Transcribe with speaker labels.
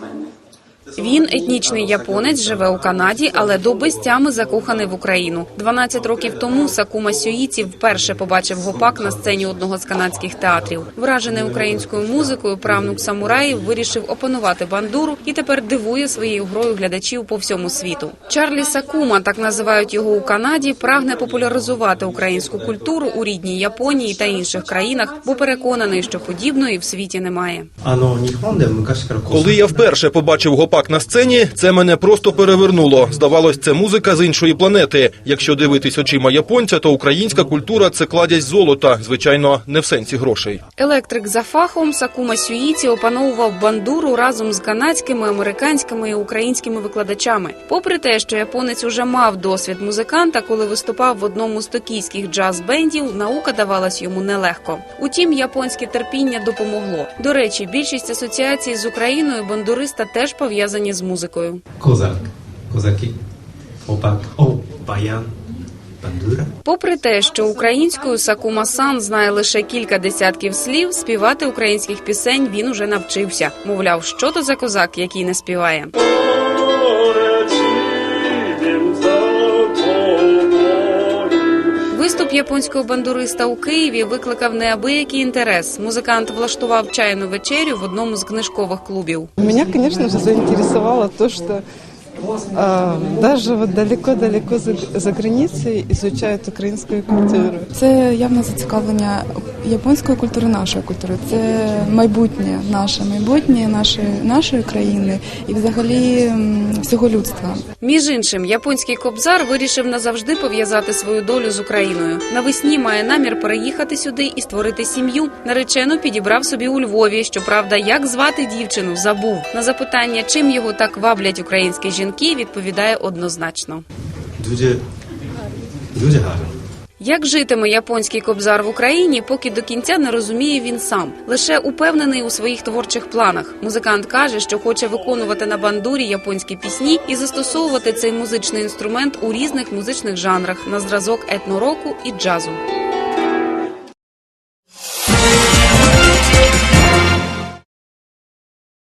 Speaker 1: Mạnh Він етнічний японець, живе у Канаді, але до безтями закоханий в Україну. 12 років тому Сакума Сюїці вперше побачив гопак на сцені одного з канадських театрів. Вражений українською музикою, правнук самураїв вирішив опанувати бандуру і тепер дивує своєю грою глядачів по всьому світу. Чарлі Сакума, так називають його у Канаді, прагне популяризувати українську культуру у рідній Японії та інших країнах, бо переконаний, що подібної в світі немає.
Speaker 2: Коли я вперше побачив гопак, на сцені, це мене просто перевернуло. Здавалось, це музика з іншої планети. Якщо дивитись очима японця, то українська культура це кладязь золота. Звичайно, не в сенсі грошей.
Speaker 1: Електрик за фахом Сакума Сюїці опановував бандуру разом з канадськими, американськими і українськими викладачами. Попри те, що японець уже мав досвід музиканта, коли виступав в одному з токійських джаз-бендів, наука давалась йому нелегко. Утім, японське терпіння допомогло. До речі, більшість асоціацій з Україною бандуриста теж пов'язані з музикою.
Speaker 3: Козак, козаки, опак, о, баян.
Speaker 1: Попри те, що українською Сакума Сан знає лише кілька десятків слів, співати українських пісень він уже навчився. Мовляв, що то за козак, який не співає. Японського бандуриста у Києві викликав неабиякий інтерес. Музикант влаштував чайну вечерю в одному з книжкових клубів.
Speaker 4: Меня, звісно, заінтересувало те, то, что а, даже вот далеко-далеко за, за границей изучают украинскую культуру.
Speaker 5: Це явне зацікавлення японської культури, нашої культури це майбутнє, наше майбутнє, нашої нашої країни і, взагалі, всього людства.
Speaker 1: Між іншим, японський кобзар вирішив назавжди пов'язати свою долю з Україною. Навесні має намір переїхати сюди і створити сім'ю. Наречену підібрав собі у Львові. Щоправда, як звати дівчину забув на запитання, чим його так ваблять українські жінки. Відповідає однозначно.
Speaker 3: Дуже дуже гарно.
Speaker 1: Як житиме японський кобзар в Україні, поки до кінця не розуміє він сам. Лише упевнений у своїх творчих планах. Музикант каже, що хоче виконувати на бандурі японські пісні і застосовувати цей музичний інструмент у різних музичних жанрах на зразок етнороку і джазу.